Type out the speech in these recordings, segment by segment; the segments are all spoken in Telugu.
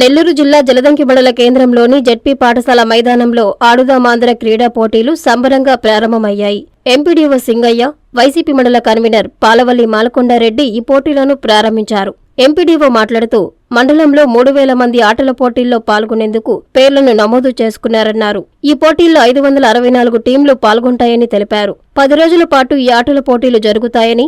నెల్లూరు జిల్లా జలదంకి మండల కేంద్రంలోని జడ్పీ పాఠశాల మైదానంలో ఆడుదామాంధ్ర క్రీడా పోటీలు సంబరంగా ప్రారంభమయ్యాయి. MPDO Singaiah YCP mandal convener Palavalli Malakondareddy ఈ పోటీలను ప్రారంభించారు. ఎంపీడీఓ మాట్లాడుతూ మండలంలో మూడు వేల మంది ఆటల పోటీల్లో పాల్గొనేందుకు పేర్లను నమోదు చేసుకున్నారన్నారు. ఈ పోటీల్లో ఐదు వందల అరవై నాలుగు టీంలు పాల్గొంటాయని తెలిపారు. పది రోజుల పాటు ఈ ఆటల పోటీలు జరుగుతాయని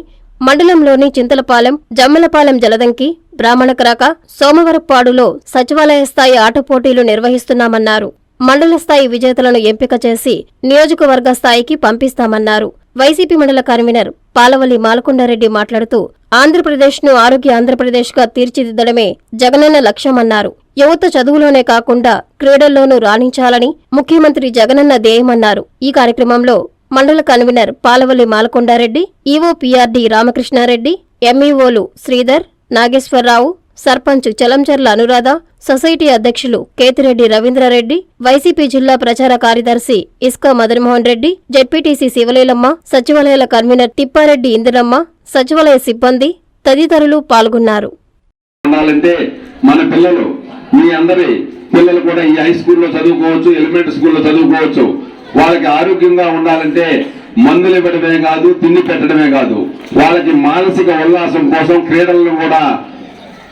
మండలంలోని చింతలపాలెం జమ్మలపాలెం జలదంకి బ్రాహ్మణకరాక సోమవరపాడులో సచివాలయ స్థాయి ఆట పోటీలు నిర్వహిస్తున్నామన్నారు. మండల స్థాయి విజేతలను ఎంపిక చేసి నియోజకవర్గ స్థాయికి పంపిస్తామన్నారు. వైసీపీ మండల కన్వీనర్ పాలవల్లి మాలకొండారెడ్డి మాట్లాడుతూ ఆంధ్రప్రదేశ్ను ఆరోగ్య ఆంధ్రప్రదేశ్గా తీర్చిదిద్దడమే జగనన్న లక్ష్యమన్నారు. యువత చదువులోనే కాకుండా క్రీడల్లోనూ రాణించాలని ముఖ్యమంత్రి జగనన్న ధ్యేయమన్నారు. ఈ కార్యక్రమంలో మండల convener Palavalli Malakondareddy EO PRD Ramakrishnareddy ఎంఈఓలు Sridhar Nageswararao sarpanch Chalamcharla Anuradha society అధ్యక్షులు కేతిరెడ్డి రవీంద్రారెడ్డి వైసీపీ జిల్లా ప్రచార కార్యదర్శి ఇస్కా మదన్మోహన్ రెడ్డి జడ్పీటీసీ శివలీలమ్మ సచివాలయాల కన్వీనర్ తిప్పారెడ్డి ఇందిరమ్మ సచివాలయ సిబ్బంది తదితరులు పాల్గొన్నారు. మన పిల్లలు మీ అందరి పిల్లలు కూడా ఈ హై స్కూల్లో చదువుకోవచ్చు ఎలిమెంటరీ స్కూల్లో చదువుకోవచ్చు. వాళ్ళకి ఆరోగ్యంగా ఉండాలంటే మందులు ఇవ్వడమే కాదు తిండి పెట్టడమే కాదు. వాళ్ళకి మానసిక ఉల్లాసం కోసం క్రీడలను కూడా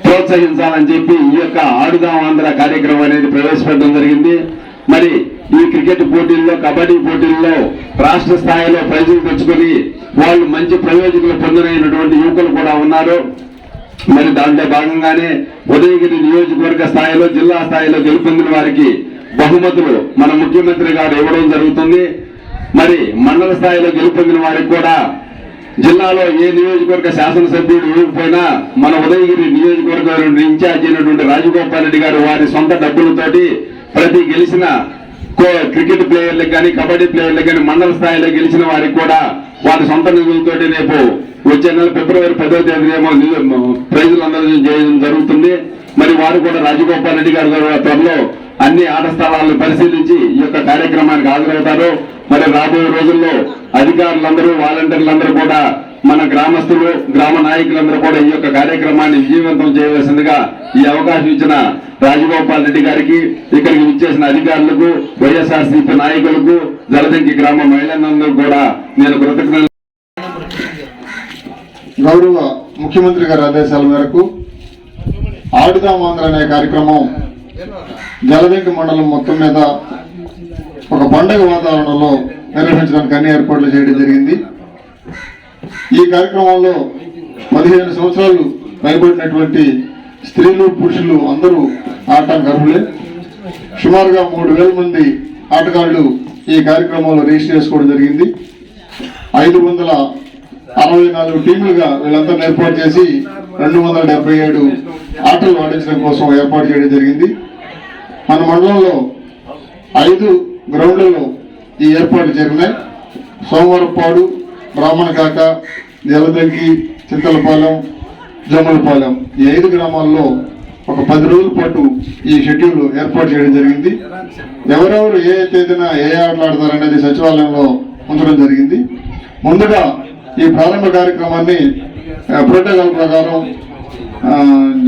ప్రోత్సహించాలని చెప్పి ఈ యొక్క ఆడుదాం ఆంధ్ర కార్యక్రమం అనేది ప్రవేశపెట్టడం జరిగింది. మరి ఈ క్రికెట్ పోటీల్లో కబడ్డీ పోటీల్లో రాష్ట్ర స్థాయిలో ప్రైజులు తెచ్చుకొని వాళ్ళు మంచి ప్రయోజకులు పొందనైనటువంటి యువకులు కూడా ఉన్నారు. మరి దాంట్లో భాగంగానే ఉదయగిరి నియోజకవర్గ స్థాయిలో జిల్లా స్థాయిలో గెలుపొందిన వారికి బహుమతులు మన ముఖ్యమంత్రి గారు ఇవ్వడం జరుగుతుంది. మరి మండల స్థాయిలో గెలుపొందిన వారికి కూడా జిల్లాలో ఏ నియోజకవర్గ శాసనసభ్యుడు ఇవ్వకపోయినా మన ఉదయగిరి నియోజకవర్గం ఇన్ఛార్జ్ అయినటువంటి రాజగోపాల్ రెడ్డి గారు వారి సొంత డబ్బులతోటి ప్రతి గెలిచిన కో- క్రికెట్ ప్లేయర్లకు కానీ కబడ్డీ ప్లేయర్లకు కానీ మండల స్థాయిలో గెలిచిన వారికి కూడా వారి సొంత నిధులతోటి రేపు వచ్చే నెల ఫిబ్రవరి పదో తేదీ ఏమో ప్రైజులు అందజేయడం చేయడం జరుగుతుంది. మరి వారు కూడా రాజగోపాల్ రెడ్డి గారు గారు త్వరలో అన్ని ఆట స్థలాలను పరిశీలించి ఈ యొక్క కార్యక్రమానికి హాజరవుతారు. మరి రాబోయే రోజుల్లో అధికారులందరూ వాలంటీర్లందరూ కూడా మన గ్రామస్తులు గ్రామ నాయకులందరూ కూడా ఈ యొక్క కార్యక్రమాన్ని విజయవంతం చేయవలసిందిగా ఈ అవకాశం ఇచ్చిన రాజగోపాల్ రెడ్డి గారికి ఇక్కడికి విచ్చేసిన అధికారులకు వైఎస్ఆర్సీపీ నాయకులకు జలదంకి గ్రామ మహిళలందరూ కూడా నేను కృతజ్ఞతలు గౌరవ ముఖ్యమంత్రి గారి ఆదేశాల మేరకు ఆడుదాం ఆంధ్ర అనే కార్యక్రమం జలదంకి మండలం మొత్తం మీద ఒక పండగ వాతావరణంలో నిర్వహించడానికి అన్ని ఏర్పాట్లు చేయడం జరిగింది. ఈ కార్యక్రమంలో పదిహేను సంవత్సరాలు పైబడినటువంటి స్త్రీలు పురుషులు అందరూ ఆడటానికి అర్హులే. సుమారుగా మూడు వేల మంది ఆటగాళ్ళు ఈ కార్యక్రమంలో రిజిస్టర్ చేసుకోవడం జరిగింది. ఐదు వందల అరవై నాలుగు టీములుగా వీళ్ళందరినీ ఏర్పాటు చేసి రెండు వందల డెబ్బై ఏడు ఆటలు ఆడించడం కోసం ఏర్పాటు చేయడం జరిగింది. మన మండలంలో ఐదు గ్రౌండ్లలో ఈ ఏర్పాటు జరిగినాయి. సోమవారపాడు బ్రాహ్మణకాక ఎలదంకి చింతలపాలెం జమ్మలపాలెం ఈ ఐదు గ్రామాల్లో ఒక పది రోజుల పాటు ఈ షెడ్యూల్ ఏర్పాటు చేయడం జరిగింది. ఎవరెవరు ఏ తేదీన ఏ ఆటలు ఆడతారనేది సచివాలయంలో ఉంచడం జరిగింది. ముందుగా ఈ ప్రారంభ కార్యక్రమాన్ని ప్రోటోకాల్ ప్రకారం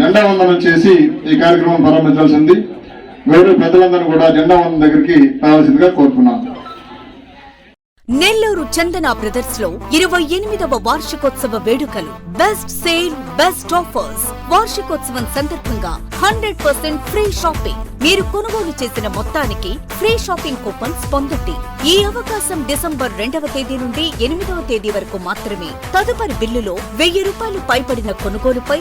జెండా వందనం చేసి ఈ కార్యక్రమం ప్రారంభించాల్సింది మీరు పెద్దలందరూ కూడా జెండా వందనం దగ్గరికి రావాల్సిందిగా కోరుతున్నాను నెల్లూరు చందన బ్రదర్స్లో ఇరవై ఎనిమిదవ వార్షికోత్సవ వేడుకలు బెస్ట్ సేల్ బెస్ట్ ఆఫర్స్. వార్షికోత్సవం సందర్భంగా హండ్రెడ్ పర్సెంట్ ఫ్రీ షాపింగ్. మీరు కొనుగోలు చేసిన మొత్తానికి ఫ్రీ షాపింగ్ కూపన్స్ పొందండి ఈ అవకాశం డిసెంబర్ రెండవ తేదీ నుండి ఎనిమిదవ తేదీ వరకు మాత్రమే. తదుపరి బిల్లులో వెయ్యి రూపాయలు పైబడిన కొనుగోలుపై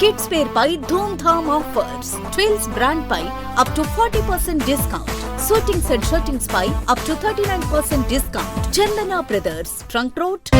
Kids wear pi Dhoom Dham offers twills brand pi up to forty percent discount suitings and shirtings pi up to thirty nine percent discount Chandana brothers trunk road